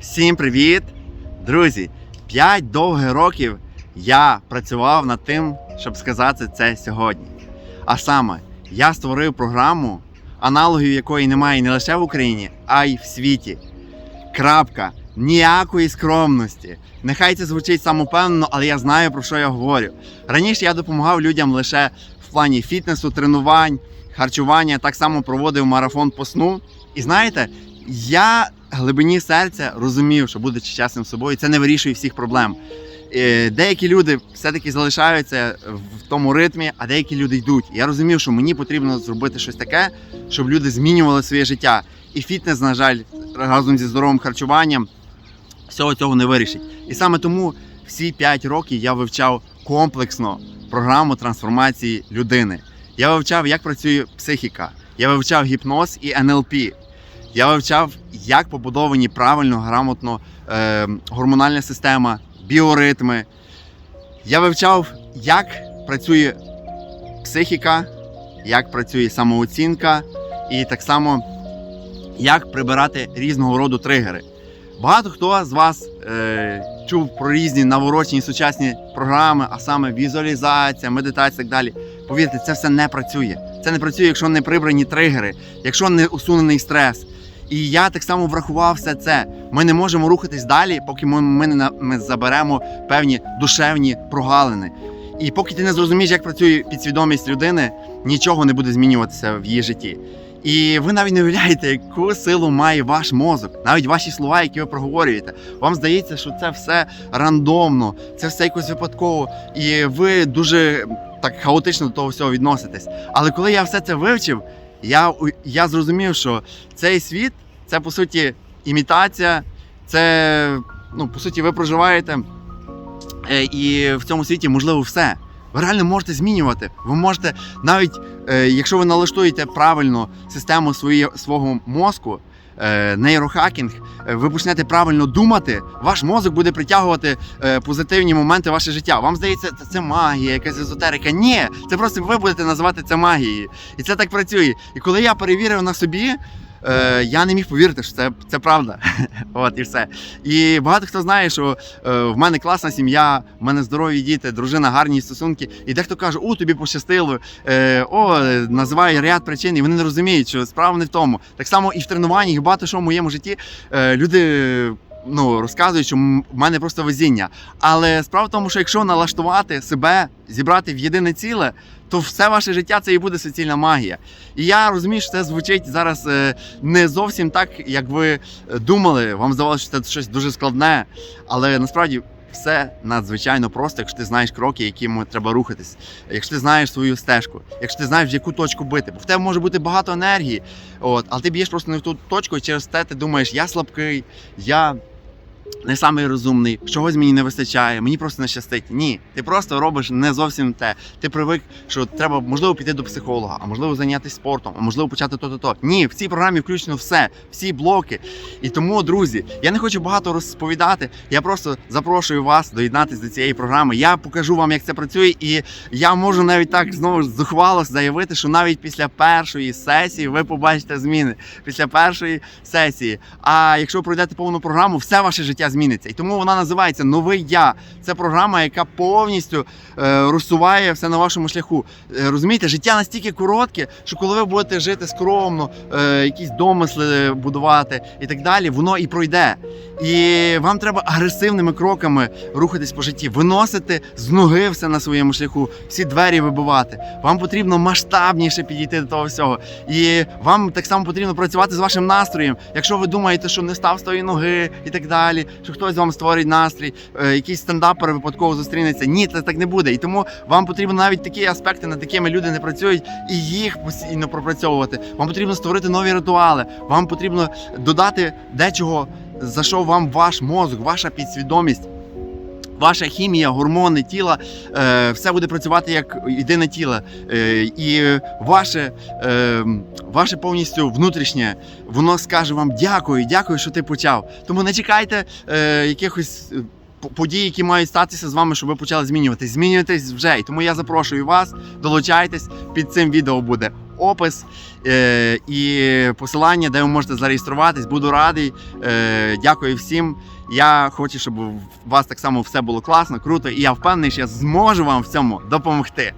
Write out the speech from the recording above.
Всім привіт! Друзі! 5 довгих років я працював над тим, щоб сказати це сьогодні. А саме, я створив програму, аналогів якої немає не лише в Україні, а й в світі. Крапка. Ніякої скромності. Нехай це звучить самопевнено, але я знаю про що я говорю. Раніше я допомагав людям лише в плані фітнесу, тренувань, харчування, так само проводив марафон по сну. І знаєте, я глибині серця розумів, що будучи чесним собою, це не вирішує всіх проблем. Е, Деякі люди все-таки залишаються в тому ритмі, а деякі люди йдуть. Я розумів, що мені потрібно зробити щось таке, щоб люди змінювали своє життя. І фітнес, на жаль, разом зі здоровим харчуванням всього цього не вирішить. І саме тому всі 5 років я вивчав комплексно програму трансформації людини. Я вивчав, як працює психіка, я вивчав гіпноз і НЛП. Я вивчав, як побудовані правильно, грамотно е, гормональна система, біоритми. Я вивчав, як працює психіка, як працює самооцінка, і так само, як прибирати різного роду тригери. Багато хто з вас е, чув про різні наворочені сучасні програми, а саме візуалізація, медитація і так далі. Повірте, це все не працює. Це не працює, якщо не прибрані тригери, якщо не усунений стрес. І я так само врахував все це. Ми не можемо рухатись далі, поки ми, ми не ми заберемо певні душевні прогалини. І поки ти не зрозумієш, як працює підсвідомість людини, нічого не буде змінюватися в її житті. І ви навіть не уявляєте, яку силу має ваш мозок, навіть ваші слова, які ви проговорюєте. Вам здається, що це все рандомно, це все якось випадково, і ви дуже так хаотично до того всього відноситесь. Але коли я все це вивчив, я, я зрозумів, що цей світ це по суті імітація, це ну, по суті, ви проживаєте, е, і в цьому світі можливо все. Ви реально можете змінювати. Ви можете навіть, е, якщо ви налаштуєте правильно систему свої, свого мозку, нейрохакінг, е, ви почнете правильно думати, ваш мозок буде притягувати е, позитивні моменти в ваше життя. Вам здається, це, це магія, якась езотерика. Ні, це просто ви будете називати це магією. І це так працює. І коли я перевірив на собі, е, я не міг повірити, що це, це правда. От і все. І багато хто знає, що е, в мене класна сім'я, в мене здорові діти, дружина, гарні стосунки. І дехто каже, о, тобі пощастило, е, о, називає ряд причин, і вони не розуміють, що справа не в тому. Так само і в тренуванні, і багато що в моєму житті е, люди. Ну, розказують, що в мене просто везіння. Але справа в тому, що якщо налаштувати себе, зібрати в єдине ціле, то все ваше життя це і буде суцільна магія. І я розумію, що це звучить зараз е, не зовсім так, як ви е, думали. Вам здавалося, що це щось дуже складне, але насправді. Все надзвичайно просто, якщо ти знаєш кроки, якими треба рухатись, якщо ти знаєш свою стежку, якщо ти знаєш, в яку точку бити. Бо в тебе може бути багато енергії, от, але ти б'єш просто не в ту точку, і через те ти думаєш, я слабкий, я не самий розумний, чогось мені не вистачає, мені просто не щастить. Ні, ти просто робиш не зовсім те. Ти привик, що треба можливо піти до психолога, а можливо зайнятися спортом, а можливо почати то-то. то Ні, в цій програмі включено все, всі блоки. І тому, друзі, я не хочу багато розповідати. Я просто запрошую вас доєднатися до цієї програми. Я покажу вам, як це працює, і я можу навіть так знову ж зухвало заявити, що навіть після першої сесії ви побачите зміни. Після першої сесії. А якщо пройдете повну програму, все ваше життя зміниться. І тому вона називається Новий я. Це програма, яка повністю е, розсуває все на вашому шляху. Е, розумієте, життя настільки коротке, що коли ви будете жити скромно, е, якісь домисли будувати і так далі, воно і пройде. І вам треба агресивними кроками рухатись по житті, виносити з ноги все на своєму шляху, всі двері вибивати. Вам потрібно масштабніше підійти до того всього. І вам так само потрібно працювати з вашим настроєм. Якщо ви думаєте, що не став з тої ноги і так далі, що хтось вам створить настрій, е, якийсь стендапер випадково зустрінеться. Ні, це так не буде. І тому вам потрібно навіть такі аспекти, над якими люди не працюють, і їх постійно пропрацьовувати. Вам потрібно створити нові ритуали. Вам потрібно додати дечого, за що вам ваш мозок, ваша підсвідомість. Ваша хімія, гормони тіла, е, все буде працювати як єдине тіло. Е, і ваше, е, ваше повністю внутрішнє, воно скаже вам дякую, дякую, що ти почав. Тому не чекайте якихось. По- Події, які мають статися з вами, щоб ви почали змінюватись. Змінюйтесь вже. І тому я запрошую вас, долучайтесь. Під цим відео буде опис е, і посилання, де ви можете зареєструватись. Буду радий. Е, дякую всім. Я хочу, щоб у вас так само все було класно, круто, і я впевнений, що я зможу вам в цьому допомогти.